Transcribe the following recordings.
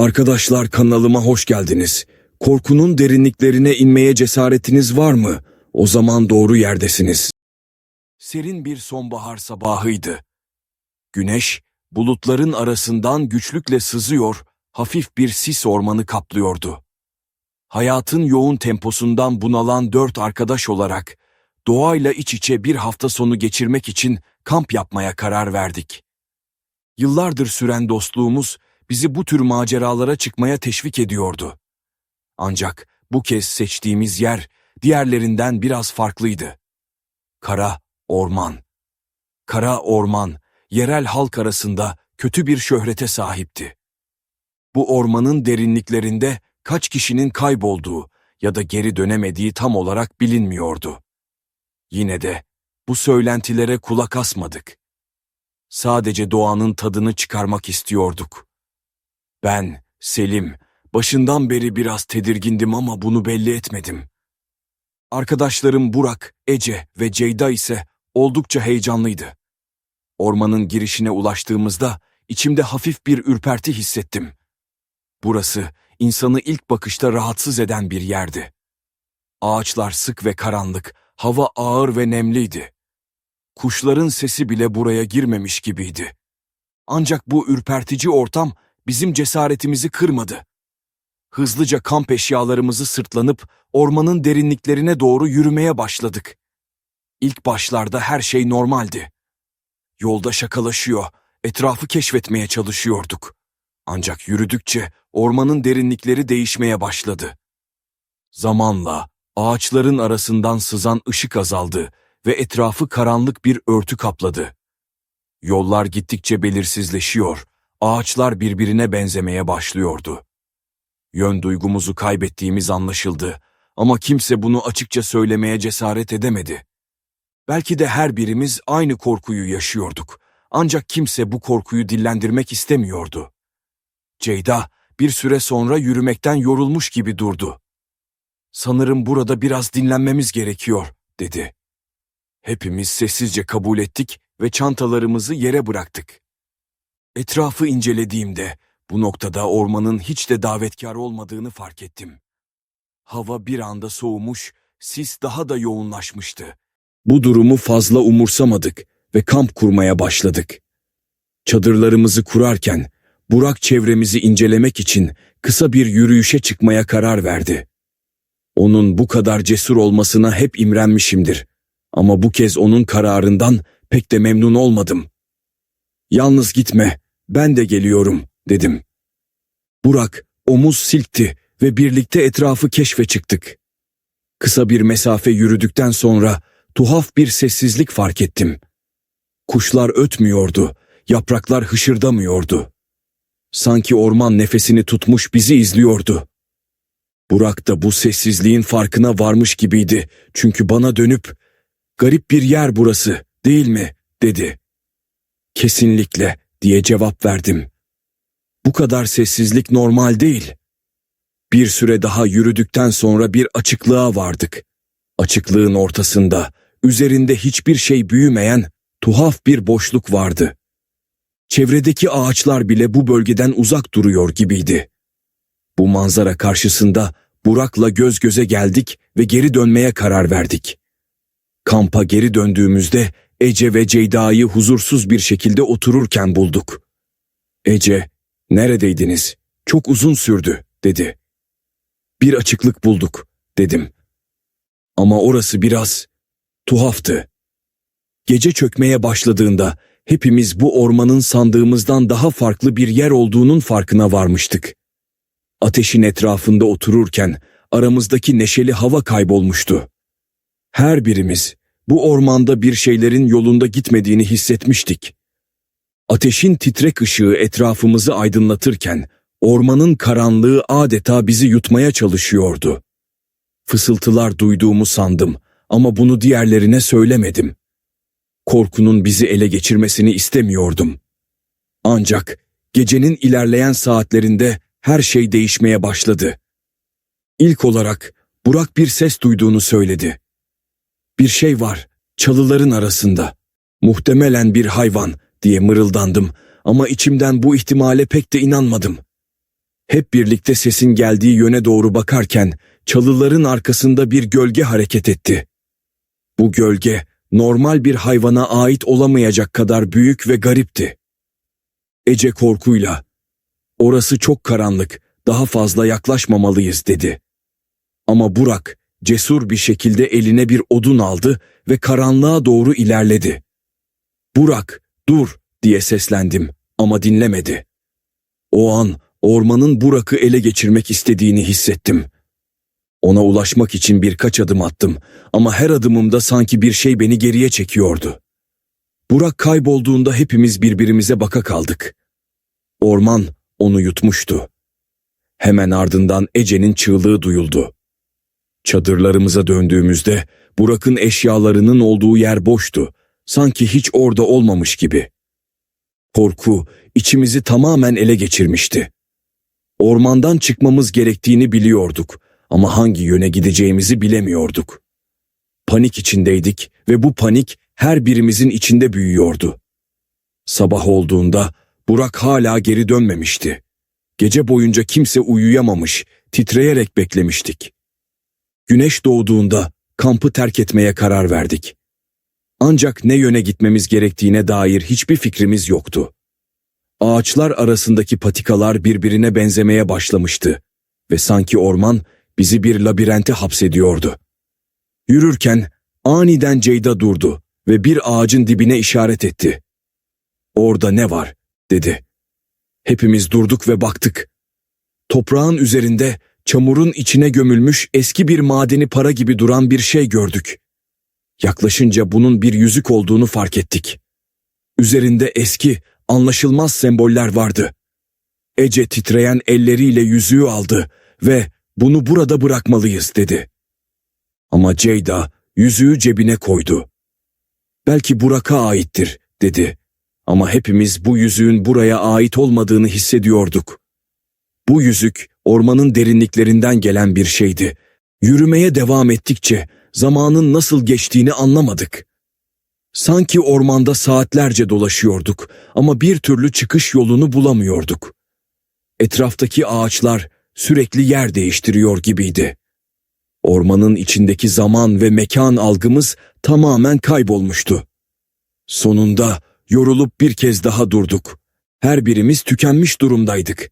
Arkadaşlar kanalıma hoş geldiniz. Korkunun derinliklerine inmeye cesaretiniz var mı? O zaman doğru yerdesiniz. Serin bir sonbahar sabahıydı. Güneş, bulutların arasından güçlükle sızıyor, hafif bir sis ormanı kaplıyordu. Hayatın yoğun temposundan bunalan dört arkadaş olarak, doğayla iç içe bir hafta sonu geçirmek için kamp yapmaya karar verdik. Yıllardır süren dostluğumuz, bizi bu tür maceralara çıkmaya teşvik ediyordu. Ancak bu kez seçtiğimiz yer diğerlerinden biraz farklıydı. Kara orman. Kara orman, yerel halk arasında kötü bir şöhrete sahipti. Bu ormanın derinliklerinde kaç kişinin kaybolduğu ya da geri dönemediği tam olarak bilinmiyordu. Yine de bu söylentilere kulak asmadık. Sadece doğanın tadını çıkarmak istiyorduk. Ben, Selim, başından beri biraz tedirgindim ama bunu belli etmedim. Arkadaşlarım Burak, Ece ve Ceyda ise oldukça heyecanlıydı. Ormanın girişine ulaştığımızda içimde hafif bir ürperti hissettim. Burası insanı ilk bakışta rahatsız eden bir yerdi. Ağaçlar sık ve karanlık, hava ağır ve nemliydi. Kuşların sesi bile buraya girmemiş gibiydi. Ancak bu ürpertici ortam bizim cesaretimizi kırmadı. Hızlıca kamp eşyalarımızı sırtlanıp ormanın derinliklerine doğru yürümeye başladık. İlk başlarda her şey normaldi. Yolda şakalaşıyor, etrafı keşfetmeye çalışıyorduk. Ancak yürüdükçe ormanın derinlikleri değişmeye başladı. Zamanla ağaçların arasından sızan ışık azaldı ve etrafı karanlık bir örtü kapladı. Yollar gittikçe belirsizleşiyor, ağaçlar birbirine benzemeye başlıyordu. Yön duygumuzu kaybettiğimiz anlaşıldı ama kimse bunu açıkça söylemeye cesaret edemedi. Belki de her birimiz aynı korkuyu yaşıyorduk ancak kimse bu korkuyu dillendirmek istemiyordu. Ceyda bir süre sonra yürümekten yorulmuş gibi durdu. Sanırım burada biraz dinlenmemiz gerekiyor, dedi. Hepimiz sessizce kabul ettik ve çantalarımızı yere bıraktık. Etrafı incelediğimde bu noktada ormanın hiç de davetkar olmadığını fark ettim. Hava bir anda soğumuş, sis daha da yoğunlaşmıştı. Bu durumu fazla umursamadık ve kamp kurmaya başladık. Çadırlarımızı kurarken Burak çevremizi incelemek için kısa bir yürüyüşe çıkmaya karar verdi. Onun bu kadar cesur olmasına hep imrenmişimdir. Ama bu kez onun kararından pek de memnun olmadım. Yalnız gitme, ben de geliyorum, dedim. Burak omuz silkti ve birlikte etrafı keşfe çıktık. Kısa bir mesafe yürüdükten sonra tuhaf bir sessizlik fark ettim. Kuşlar ötmüyordu, yapraklar hışırdamıyordu. Sanki orman nefesini tutmuş bizi izliyordu. Burak da bu sessizliğin farkına varmış gibiydi çünkü bana dönüp "Garip bir yer burası, değil mi?" dedi. "Kesinlikle." diye cevap verdim. Bu kadar sessizlik normal değil. Bir süre daha yürüdükten sonra bir açıklığa vardık. Açıklığın ortasında, üzerinde hiçbir şey büyümeyen tuhaf bir boşluk vardı. Çevredeki ağaçlar bile bu bölgeden uzak duruyor gibiydi. Bu manzara karşısında Burak'la göz göze geldik ve geri dönmeye karar verdik. Kampa geri döndüğümüzde Ece ve Ceyda'yı huzursuz bir şekilde otururken bulduk. Ece, neredeydiniz? Çok uzun sürdü, dedi. Bir açıklık bulduk, dedim. Ama orası biraz tuhaftı. Gece çökmeye başladığında hepimiz bu ormanın sandığımızdan daha farklı bir yer olduğunun farkına varmıştık. Ateşin etrafında otururken aramızdaki neşeli hava kaybolmuştu. Her birimiz bu ormanda bir şeylerin yolunda gitmediğini hissetmiştik. Ateşin titrek ışığı etrafımızı aydınlatırken ormanın karanlığı adeta bizi yutmaya çalışıyordu. Fısıltılar duyduğumu sandım ama bunu diğerlerine söylemedim. Korkunun bizi ele geçirmesini istemiyordum. Ancak gecenin ilerleyen saatlerinde her şey değişmeye başladı. İlk olarak Burak bir ses duyduğunu söyledi. Bir şey var, çalıların arasında. Muhtemelen bir hayvan diye mırıldandım ama içimden bu ihtimale pek de inanmadım. Hep birlikte sesin geldiği yöne doğru bakarken çalıların arkasında bir gölge hareket etti. Bu gölge normal bir hayvana ait olamayacak kadar büyük ve garipti. Ece korkuyla, orası çok karanlık, daha fazla yaklaşmamalıyız dedi. Ama Burak cesur bir şekilde eline bir odun aldı ve karanlığa doğru ilerledi. Burak, dur diye seslendim ama dinlemedi. O an ormanın Burak'ı ele geçirmek istediğini hissettim. Ona ulaşmak için birkaç adım attım ama her adımımda sanki bir şey beni geriye çekiyordu. Burak kaybolduğunda hepimiz birbirimize baka kaldık. Orman onu yutmuştu. Hemen ardından Ece'nin çığlığı duyuldu. Çadırlarımıza döndüğümüzde Burak'ın eşyalarının olduğu yer boştu. Sanki hiç orada olmamış gibi. Korku içimizi tamamen ele geçirmişti. Ormandan çıkmamız gerektiğini biliyorduk ama hangi yöne gideceğimizi bilemiyorduk. Panik içindeydik ve bu panik her birimizin içinde büyüyordu. Sabah olduğunda Burak hala geri dönmemişti. Gece boyunca kimse uyuyamamış, titreyerek beklemiştik. Güneş doğduğunda kampı terk etmeye karar verdik. Ancak ne yöne gitmemiz gerektiğine dair hiçbir fikrimiz yoktu. Ağaçlar arasındaki patikalar birbirine benzemeye başlamıştı ve sanki orman bizi bir labirente hapsediyordu. Yürürken aniden Ceyda durdu ve bir ağacın dibine işaret etti. Orada ne var? dedi. Hepimiz durduk ve baktık. Toprağın üzerinde çamurun içine gömülmüş eski bir madeni para gibi duran bir şey gördük. Yaklaşınca bunun bir yüzük olduğunu fark ettik. Üzerinde eski, anlaşılmaz semboller vardı. Ece titreyen elleriyle yüzüğü aldı ve bunu burada bırakmalıyız dedi. Ama Ceyda yüzüğü cebine koydu. Belki Burak'a aittir dedi. Ama hepimiz bu yüzüğün buraya ait olmadığını hissediyorduk. Bu yüzük ormanın derinliklerinden gelen bir şeydi. Yürümeye devam ettikçe zamanın nasıl geçtiğini anlamadık. Sanki ormanda saatlerce dolaşıyorduk ama bir türlü çıkış yolunu bulamıyorduk. Etraftaki ağaçlar sürekli yer değiştiriyor gibiydi. Ormanın içindeki zaman ve mekan algımız tamamen kaybolmuştu. Sonunda yorulup bir kez daha durduk. Her birimiz tükenmiş durumdaydık.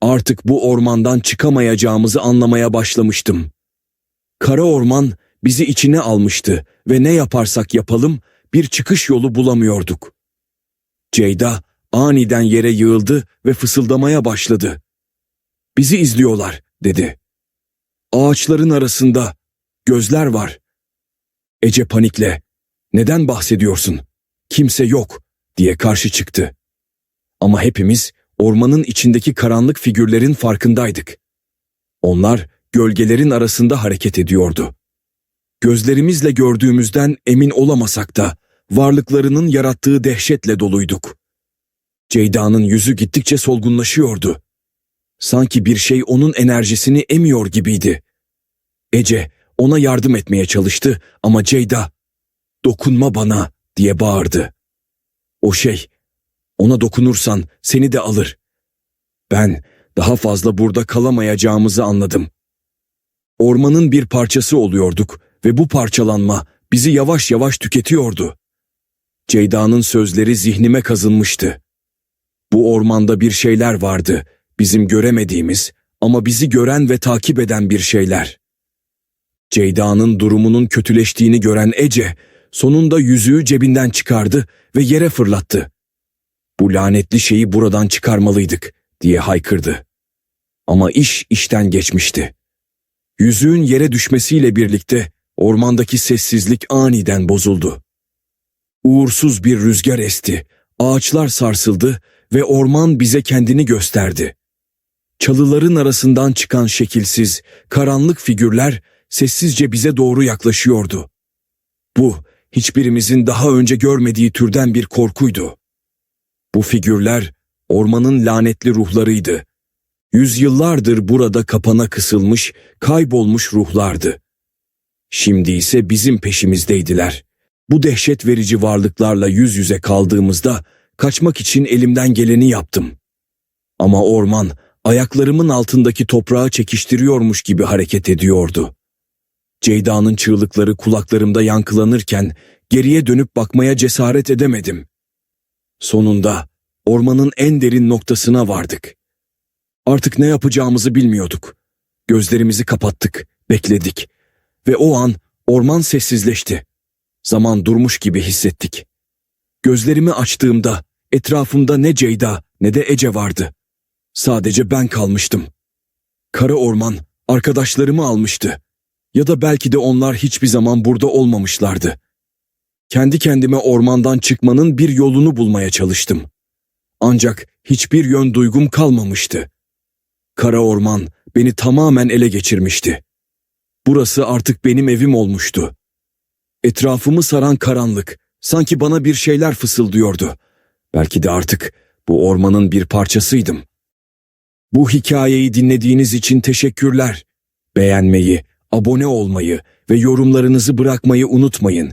Artık bu ormandan çıkamayacağımızı anlamaya başlamıştım. Kara orman bizi içine almıştı ve ne yaparsak yapalım bir çıkış yolu bulamıyorduk. Ceyda aniden yere yığıldı ve fısıldamaya başladı. Bizi izliyorlar dedi. Ağaçların arasında gözler var. Ece panikle neden bahsediyorsun? Kimse yok diye karşı çıktı. Ama hepimiz ormanın içindeki karanlık figürlerin farkındaydık. Onlar gölgelerin arasında hareket ediyordu. Gözlerimizle gördüğümüzden emin olamasak da varlıklarının yarattığı dehşetle doluyduk. Ceyda'nın yüzü gittikçe solgunlaşıyordu. Sanki bir şey onun enerjisini emiyor gibiydi. Ece ona yardım etmeye çalıştı ama Ceyda "Dokunma bana." diye bağırdı. O şey, ona dokunursan seni de alır. Ben daha fazla burada kalamayacağımızı anladım. Ormanın bir parçası oluyorduk ve bu parçalanma bizi yavaş yavaş tüketiyordu. Ceyda'nın sözleri zihnime kazınmıştı. Bu ormanda bir şeyler vardı, bizim göremediğimiz ama bizi gören ve takip eden bir şeyler. Ceyda'nın durumunun kötüleştiğini gören Ece, sonunda yüzüğü cebinden çıkardı ve yere fırlattı. Bu lanetli şeyi buradan çıkarmalıydık diye haykırdı. Ama iş işten geçmişti. Yüzüğün yere düşmesiyle birlikte ormandaki sessizlik aniden bozuldu. Uğursuz bir rüzgar esti, ağaçlar sarsıldı ve orman bize kendini gösterdi. Çalıların arasından çıkan şekilsiz, karanlık figürler sessizce bize doğru yaklaşıyordu. Bu, hiçbirimizin daha önce görmediği türden bir korkuydu. Bu figürler, ormanın lanetli ruhlarıydı. Yüzyıllardır burada kapana kısılmış, kaybolmuş ruhlardı. Şimdi ise bizim peşimizdeydiler. Bu dehşet verici varlıklarla yüz yüze kaldığımızda kaçmak için elimden geleni yaptım. Ama orman ayaklarımın altındaki toprağı çekiştiriyormuş gibi hareket ediyordu. Ceyda'nın çığlıkları kulaklarımda yankılanırken geriye dönüp bakmaya cesaret edemedim. Sonunda ormanın en derin noktasına vardık. Artık ne yapacağımızı bilmiyorduk. Gözlerimizi kapattık, bekledik ve o an orman sessizleşti. Zaman durmuş gibi hissettik. Gözlerimi açtığımda etrafımda ne Ceyda ne de Ece vardı. Sadece ben kalmıştım. Kara orman arkadaşlarımı almıştı. Ya da belki de onlar hiçbir zaman burada olmamışlardı. Kendi kendime ormandan çıkmanın bir yolunu bulmaya çalıştım. Ancak hiçbir yön duygum kalmamıştı. Kara orman beni tamamen ele geçirmişti. Burası artık benim evim olmuştu. Etrafımı saran karanlık sanki bana bir şeyler fısıldıyordu. Belki de artık bu ormanın bir parçasıydım. Bu hikayeyi dinlediğiniz için teşekkürler. Beğenmeyi, abone olmayı ve yorumlarınızı bırakmayı unutmayın.